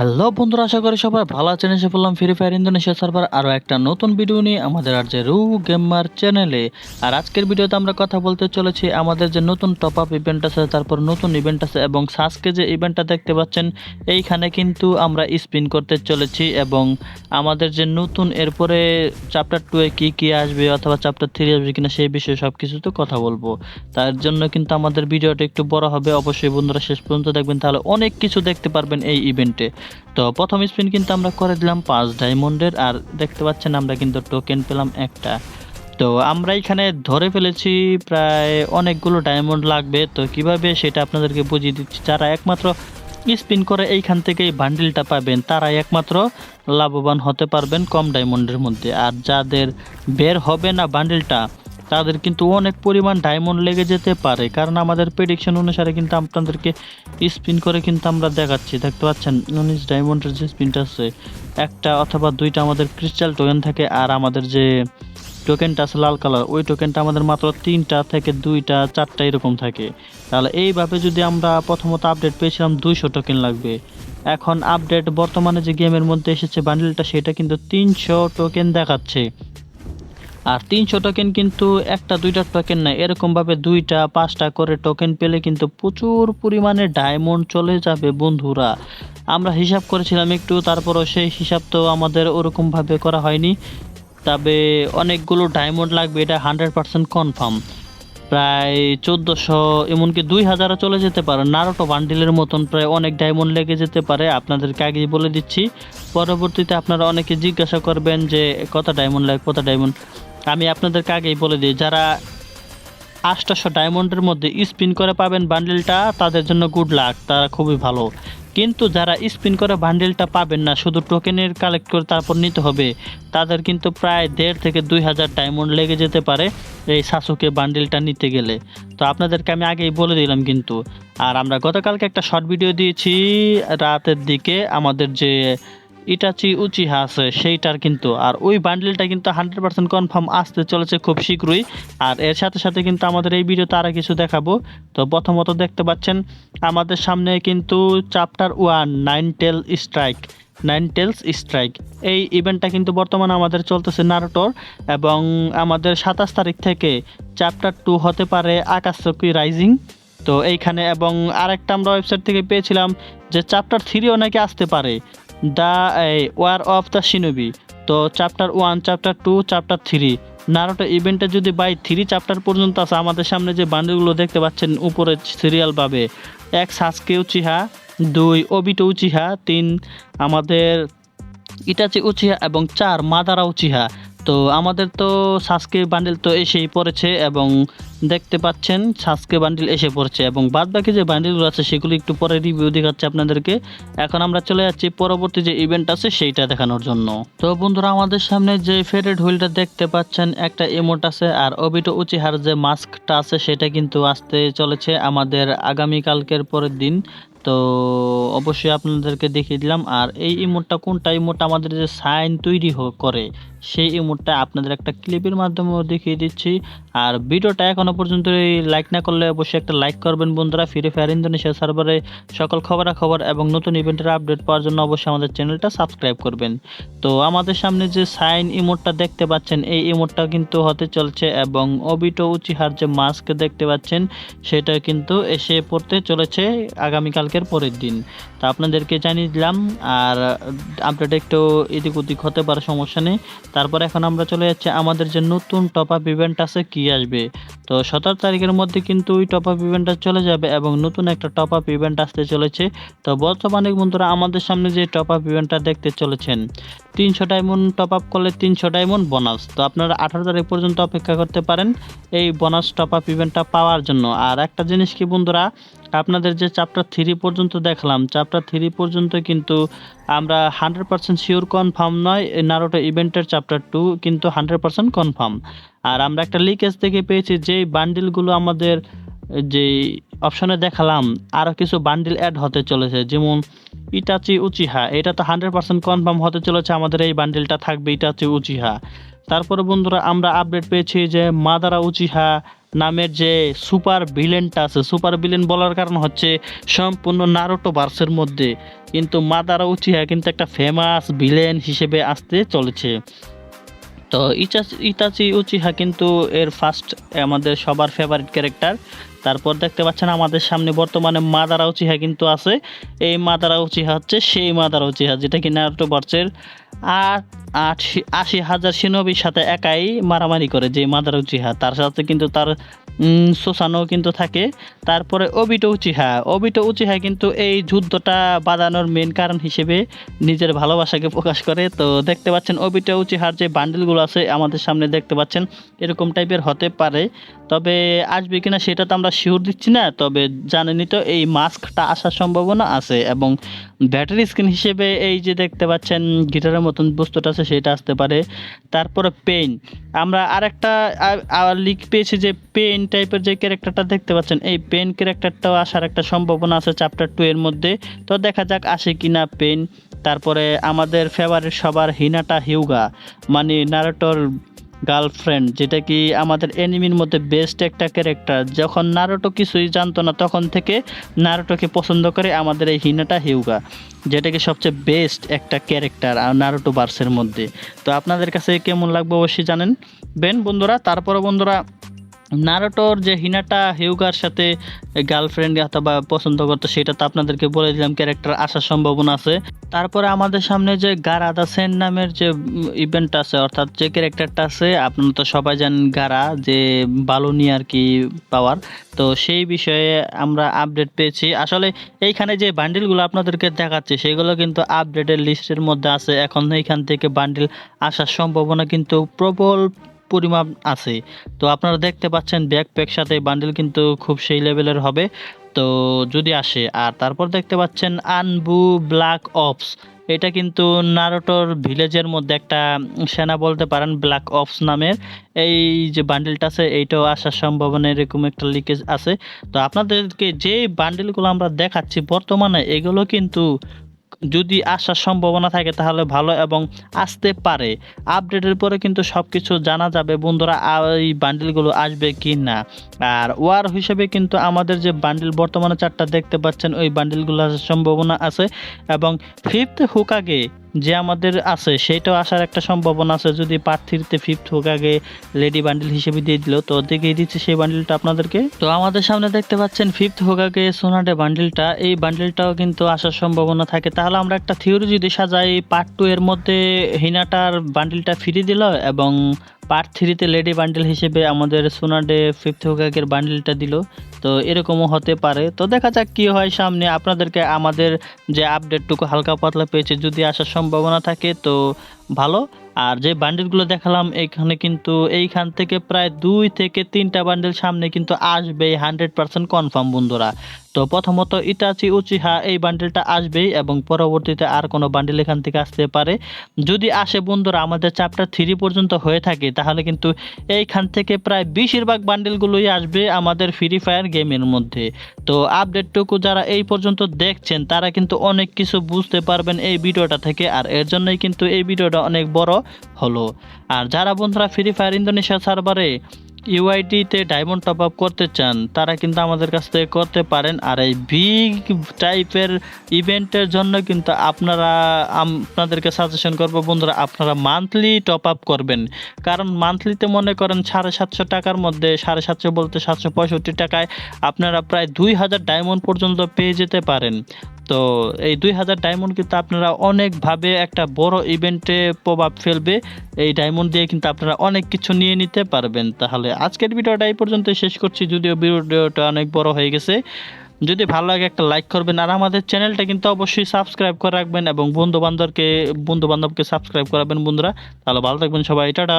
Hello বন্ধুরা, আশা করি সবাই ভালো আছেন। এসে বললাম ফ্রি ফায়ার ইন্দোনেশিয়া সার্ভার আরও একটা নতুন ভিডিও নিয়ে আমাদের আর যে রু গেমার চ্যানেলে আর আজকের ভিডিওতে আমরা কথা বলতে চলেছি আমাদের যে নতুন টপ আপ ইভেন্ট আছে, তারপর নতুন ইভেন্ট আছে এবং সাজকে যে ইভেন্টটা দেখতে পাচ্ছেন, এইখানে কিন্তু আমরা স্পিন করতে চলেছি এবং আমাদের যে নতুন এরপরে চ্যাপ্টার টুয়ে কী কী আসবে অথবা চ্যাপ্টার থ্রি আসবে কিনা সেই বিষয়ে সব কিছু তো কথা বলব। তার জন্য কিন্তু আমাদের ভিডিওটা একটু বড় হবে। অবশ্যই বন্ধুরা শেষ পর্যন্ত দেখবেন, তাহলে অনেক কিছু দেখতে পারবেন এই ইভেন্টে তো প্রথম স্পিন কিন্তু আমরা করে দিলাম পাঁচ ডায়মন্ডের, আর দেখতে পাচ্ছেন আমরা কিন্তু টোকেন পেলাম একটা। তো আমরা এখানে ধরে ফেলেছি প্রায় অনেকগুলো ডায়মন্ড লাগবে, তো কীভাবে সেটা আপনাদেরকে বুঝিয়ে দিচ্ছি। যারা একমাত্র স্পিন করে এইখান থেকে এই বান্ডিলটা পাবেন, তারাই একমাত্র লাভবান হতে পারবেন কম ডায়মন্ডের মধ্যে। আর যাদের বের হবে না বান্ডিলটা তাদের কিন্তু অনেক পরিমাণ ডায়মন্ড লেগে যেতে পারে। কারণ আমাদের প্রেডিকশন অনুসারে কিন্তু আপনাদেরকে স্পিন করে কিন্তু আমরা দেখাচ্ছি। দেখতে পাচ্ছেন, উনিশ ডায়মন্ডের যে স্পিনটা আছে, একটা অথবা দুইটা আমাদের ক্রিস্টাল টোকেন থাকে আর আমাদের যে টোকেনটা আছে লাল কালার ওই টোকেনটা আমাদের মাত্র তিনটা থেকে দুইটা, চারটা এরকম থাকে। তাহলে এইভাবে যদি আমরা প্রথমত আপডেট পেয়েছিলাম দুইশো টোকেন লাগবে। এখন আপডেট বর্তমানে যে গেমের মধ্যে এসেছে বান্ডেলটা সেটা কিন্তু তিনশো টোকেন দেখাচ্ছে। আর তিনশো টোকেন কিন্তু একটা, দুইটা টোকেন না এরকমভাবে দুইটা, পাঁচটা করে টোকেন পেলে কিন্তু প্রচুর পরিমাণে ডায়মন্ড চলে যাবে বন্ধুরা। আমরা হিসাব করেছিলাম একটু, তারপরও সেই হিসাব তো আমাদের ওরকমভাবে করা হয়নি। তবে অনেকগুলো ডায়মন্ড লাগবে, এটা হান্ড্রেড পার্সেন্ট কনফার্ম প্রায় চোদ্দোশো, এমনকি দুই হাজারও চলে যেতে পারে। নারোটো বান্ডিলের মতন প্রায় অনেক ডায়মন্ড লেগে যেতে পারে, আপনাদেরকে আগেই বলে দিচ্ছি। পরবর্তীতে আপনারা অনেকে জিজ্ঞাসা করবেন যে, কত ডায়মন্ড লাগে কত ডায়মন্ড আমি আপনাদেরকে আগেই বলে দিই, যারা আটশোশো ডায়মন্ডের মধ্যে স্পিন করে পাবেন বান্ডেলটা, তাদের জন্য গুড লাক তারা খুবই ভালো। কিন্তু যারা স্পিন করে বান্ডেলটা পাবেন না, শুধু টোকেনের কালেক্ট করে তারপর নিতে হবে, তাদের কিন্তু প্রায় দেড় থেকে দুই হাজার ডায়মন্ড লেগে যেতে পারে এই শাসুকে বান্ডেলটা নিতে গেলে। তো আপনাদেরকে আমি আগেই বলে দিলাম কিন্তু। আর আমরা গতকালকে একটা শর্ট ভিডিও দিয়েছি, রাতের দিকে আমাদের যে ইটাচি উচিহা আছে, সেইটার কিন্তু, আর ওই বান্ডেলটা কিন্তু হান্ড্রেড পার্সেন্ট কনফার্ম আসতে চলেছে খুব শীঘ্রই। আর এর সাথে সাথে কিন্তু আমাদের এই ভিডিওতে আরও কিছু দেখাবো। তো প্রথমত দেখতে পাচ্ছেন, আমাদের সামনে কিন্তু chapter one nine tail strike nine tails strike এই ইভেন্টটা কিন্তু বর্তমানে আমাদের চলতেছে নারোটোর এবং আমাদের সাতাশ তারিখ থেকে চ্যাপ্টার টু হতে পারে আকাশচক্রী রাইজিং তো এইখানে এবং আরেকটা আমরা ওয়েবসাইট থেকে পেয়েছিলাম যে চ্যাপ্টার থ্রিও নাকি আসতে পারে। The war of the shinobi তো chapter one chapter two chapter three Naruto ইভেন্টে যদি বাই থ্রি চ্যাপ্টার পর্যন্ত আছে, আমাদের সামনে যে বান্ডেলগুলো দেখতে পাচ্ছেন, উপরে সিরিয়াল পাবে। এক সাসকে উচিহা দুই অবিটো উচিহা তিন, আমাদের ইটাচি উচিহা এবং চার মাদারা উচিহা তো আমাদের তো সাসকে বান্ডেল তো এসেই পড়েছে এবং দেখতে পাচ্ছেন সাসকে বান্ডেল এসে পড়ছে এবং বাদ বাকি যে বান্ডেলগুলো আছে সেগুলো একটু পরে রিভিউ দেখাচ্ছে আপনাদেরকে। এখন আমরা চলে যাচ্ছি পরবর্তী যে ইভেন্ট আছে সেইটা দেখানোর জন্য। তো বন্ধুরা, আমাদের সামনে যে ফেডেড হুইলটা দেখতে পাচ্ছেন, একটা ইমোট আছে আর অবিটো উচিহার যে মাস্কটা আছে সেটা কিন্তু আসতে চলেছে আমাদের আগামীকালকের পরের দিন। তো অবশ্যই আপনাদেরকে দেখিয়ে দিলাম। আর এই ইমোটটা কোনটা? ইমোট আমাদের যে সাইন তৈরি করে। সেই ইমোটটা আপনাদের একটা ক্লিপের মাধ্যমেও দেখিয়ে দিচ্ছি। আর ভিডিওটা এখনও পর্যন্ত লাইক না করলে অবশ্যই একটা লাইক করবেন বন্ধুরা। ফ্রি ফায়ার ইন্দোনেশিয়া সার্ভারে সকল খবরাখবর এবং নতুন ইভেন্টের আপডেট পাওয়ার জন্য অবশ্যই আমাদের চ্যানেলটা সাবস্ক্রাইব করবেন। তো আমাদের সামনে যে সাইন ইমোটটা দেখতে পাচ্ছেন, এই ইমোটটা কিন্তু হতে চলছে এবং অবিটো উচিহার যে মাস্ক দেখতে পাচ্ছেন সেটা কিন্তু এসে পড়তে চলেছে আগামীকালকের পরের দিন। তো আপনাদেরকে জানিয়ে দিলাম, আর আপডেট একটু এদিক ওদিক হতে পারে, সমস্যা নেই। তারপর এখন আমরা চলে যাচ্ছি আমাদের যে নতুন টপ আপ ইভেন্ট আছে কি আসবে? তো সতেরো তারিখের মধ্যে কিন্তু ওই টপ আপ ইভেন্টটা চলে যাবে এবং নতুন একটা টপ আপ ইভেন্ট আসতে চলেছে। তো বর্তমানে বন্ধুরা আমাদের সামনে যে টপ আপ ইভেন্টটা দেখতে চলেছেন, তিনশো ডায়মন্ড টপ আপ করলে তিনশো ডায়মন্ড বোনাস তো আপনারা আঠারো তারিখ পর্যন্ত অপেক্ষা করতে পারেন এই বোনাস টপ আপ ইভেন্টটা পাওয়ার জন্য। আর একটা জিনিস কি বন্ধুরা, আপনাদের যে চ্যাপ্টার থ্রি পর্যন্ত দেখলাম চ্যাপ্টার থ্রি পর্যন্ত কিন্তু আমরা হান্ড্রেড পার্সেন্ট শিওর কনফার্ম নয় নারোটা ইভেন্টের চ্যাপ্টার টু কিন্তু হান্ড্রেড পার্সেন্ট কনফার্ম আর আমরা একটা লিকেজ থেকে পেয়েছি যে বান্ডিলগুলো আমাদের যে অপশনে দেখালাম আরও কিছু বান্ডিল অ্যাড হতে চলেছে, যেমন ইটাচি উচিহা এটা তো হান্ড্রেড পার্সেন্ট কনফার্ম হতে চলেছে আমাদের এই বান্ডিলটা থাকবে ইটাচি উচিহা তারপরে বন্ধুরা আমরা আপডেট পেয়েছি যে মাদারা উচিহা নামের যে সুপার ভিলেনটা আছে সুপার ভিলেন বলার কারণ হচ্ছে সম্পূর্ণ নারোটো ভার্সের মধ্যে। কিন্তু মাদারা উচিহা কিন্তু একটা ফেমাস ভিলেন হিসেবে আসতে চলেছে। তো ইচাচি ইতাচি উচিহা কিন্তু এর ফার্স্ট আমাদের সবার ফেভারিট ক্যারেক্টার তারপর দেখতে পাচ্ছেন আমাদের সামনে বর্তমানে মাদারা উচিহা কিন্তু আছে। এই মাদারা উচিহা হচ্ছে সেই মাদারা উচিহা, যেটা কি নারুটো বর্ষের আট আশি আশি হাজার সিনবির সাথে একাই মারামারি করে যে মাদারা উচিহা। তার সাথে কিন্তু তার সোসানো কিন্তু থাকে। তারপরে অবিটো উচিহা। অবিটো উচিহা কিন্তু এই যুদ্ধটা বাঁধানোর মেন কারণ হিসেবে নিজের ভালোবাসাকে প্রকাশ করে। তো দেখতে পাচ্ছেন অবিটো উচিহার যে বান্ডেলগুলো আছে আমাদের সামনে দেখতে পাচ্ছেন, এরকম টাইপের হতে পারে। তবে আসবে কিনা সেটা তো আমরা শিওর দিচ্ছি না, তবে জানেনই তো এই মাস্কটা আসার সম্ভাবনা আছে এবং ব্যাটারি স্ক্রিন হিসেবে এই যে দেখতে পাচ্ছেন গিটারের মতন বস্তুটা আছে, সেটা আসতে পারে। তারপরে পেন আমরা আরেকটা লিক পেয়েছি যে পেন টাইপের যে ক্যারেক্টারটা দেখতে পাচ্ছেন, এই পেন ক্যারেক্টারটাও আসার একটা সম্ভাবনা আছে চ্যাপ্টার টু এর মধ্যে। তো দেখা যাক আসে কি না পেন তারপরে আমাদের ফেভারিট সবার হিনাটা হিউগা মানে নারোটোর গার্লফ্রেন্ড, যেটা কি আমাদের এনিমির মধ্যে বেস্ট একটা ক্যারেক্টার যখন নারোটো কিছুই জানতো না, তখন থেকে নারোটোকে পছন্দ করে আমাদের এই হিনাটা হিউগা, যেটা কি সবচেয়ে বেস্ট একটা ক্যারেক্টার আর নারোটো বার্সের মধ্যে। তো আপনাদের কাছে কেমন লাগবে অবশ্যই জানেন। বেন বন্ধুরা তারপরে বন্ধুরা নারোটোর যে হিনাটা হিউগার সাথে গার্লফ্রেন্ড অথবা পছন্দ করতো, সেটা তো আপনাদেরকে বলে দিলাম, ক্যারেক্টার আসার সম্ভাবনা আছে। তারপরে আমাদের সামনে যে গারাদা সেন নামের যে ইভেন্ট আছে, অর্থাৎ যে ক্যারেক্টারটা আছে, আপনারা তো সবাই জানেন গারা, যে বালুনি আর কি পাওয়ার। তো সেই বিষয়ে আমরা আপডেট পেয়েছি। আসলে এইখানে যে বান্ডিলগুলো আপনাদেরকে দেখাচ্ছে, সেগুলো কিন্তু আপডেটের লিস্টের মধ্যে আছে। এখন এইখান থেকে বান্ডিল আসার সম্ভাবনা কিন্তু প্রবল পরিমাণ আছে। তো আপনারা দেখতে পাচ্ছেন ব্যাকপ্যাক সাথে বান্ডেল কিন্তু খুব সেই লেভেলের হবে। তো যদি আসে, আর তারপর দেখতে পাচ্ছেন আনবু ব্ল্যাক অপস এটা কিন্তু নারোটোর ভিলেজের মধ্যে একটা সেনা বলতে পারেন ব্ল্যাক অপস নামের। এই যে বান্ডেলটা আছে, এইটাও আসার সম্ভাবনা এরকম একটা লিকেজ আছে। তো আপনাদেরকে যে বান্ডেলগুলো আমরা দেখাচ্ছি বর্তমানে, এগুলো কিন্তু যদি আসার সম্ভাবনা থাকে তাহলে ভালো এবং আসতে পারে। আপডেটের পরে কিন্তু সব কিছু জানা যাবে বন্ধুরা এই বান্ডিলগুলো আসবে কি না আর ওয়ার হিসেবে কিন্তু আমাদের যে বান্ডিল বর্তমানে চারটা দেখতে পাচ্ছেন, ওই বান্ডিলগুলো আসার সম্ভাবনা আছে। এবং ফিফথ হুকাগে যে আমাদের আছে সেটাও আসার একটা সম্ভাবনা আছে। যদি পার্ট থ্রিতে ফিফথ আগে লেডি বান্ডিল হিসেবে দিয়ে দিল, তো দেখিয়ে দিচ্ছে সেই বান্ডিলটা আপনাদেরকে। তো আমাদের সামনে দেখতে পাচ্ছেন ফিফথ হোক আগে সোনাডে বান্ডিলটা এই বান্ডিলটাও কিন্তু আসার সম্ভাবনা থাকে। তাহলে আমরা একটা থিওরি যদি সাজাই পার্ট টু এর মধ্যে হিনাটার বান্ডিলটা ফিরিয়ে দিল এবং পার্ট থ্রিতে লেডি বান্ডেল হিসেবে আমাদের সোনাডে ফিফথ হোগাগের বান্ডেলটা দিল। তো এরকমও হতে পারে। তো দেখা যাক কি হয় সামনে। আপনাদেরকে আমাদের যে আপডেটটুকু হালকা পাতলা পেয়েছে যদি আসার সম্ভাবনা থাকে, তো ভালো। আর যে বান্ডেলগুলো দেখালাম এইখানে কিন্তু এইখান থেকে প্রায় দুই থেকে তিনটা বান্ডেল সামনে কিন্তু আসবে হান্ড্রেড পার্সেন্ট কনফার্ম বন্ধুরা। তো প্রথমত ইটাচি উচিহা এই বান্ডেলটা আসবেই এবং পরবর্তীতে আর কোনো বান্ডেল এখান থেকে আসতে পারে। যদি আসে বন্ধুরা, আমাদের চ্যাপ্টার থ্রি পর্যন্ত হয়ে থাকে, তাহলে কিন্তু এইখান থেকে প্রায় বেশিরভাগ বান্ডেলগুলোই আসবে আমাদের ফ্রি ফায়ার গেমের মধ্যে। তো আপডেটটুকু যারা এই পর্যন্ত দেখছেন, তারা কিন্তু অনেক কিছু বুঝতে পারবেন এই ভিডিওটা থেকে। আর এর জন্যই কিন্তু এই ভিডিওটা অনেক বড় হলো। আর যারা বন্ধুরা ফ্রি ফায়ার ইন্দোনেশিয়া সার্ভারে ইউআইডিতে ডায়মন্ড টপ আপ করতে চান, তারা কিন্তু আমাদের কাছ থেকে করতে পারেন। আর এই বিগ টাইপের ইভেন্টের জন্য কিন্তু আপনারা আপনাদেরকে সাজেশন করব বন্ধুরা, আপনারা মান্থলি টপ আপ করবেন। কারণ মান্থলিতে মনে করেন সাড়ে সাতশো টাকার মধ্যে, সাড়ে সাতশো বলতে সাতশো পঁয়ষট্টি টাকায় আপনারা প্রায় দুই হাজার ডায়মন্ড পর্যন্ত পেয়ে যেতে পারেন। তো এই দুই হাজার ডায়মন্ড কিন্তু আপনারা অনেকভাবে একটা বড় ইভেন্টে প্রভাব ফেলবে। এই ডায়মন্ড দিয়ে কিন্তু আপনারা অনেক কিছু নিয়ে নিতে পারবেন। তাহলে আজকের ভিডিওটা এই পর্যন্ত শেষ করছি। যদিও ভিডিওটা অনেক বড় হয়ে গেছে। যদি ভালো লাগে একটা লাইক করবেন। আর আমাদের চ্যানেলটা কিন্তু অবশ্যই সাবস্ক্রাইব করে রাখবেন এবং বন্ধু বান্ধবকে বন্ধু বান্ধবকে সাবস্ক্রাইব করাবেন বন্ধুরা। তাহলে ভালো থাকবেন সবাই। টাটা!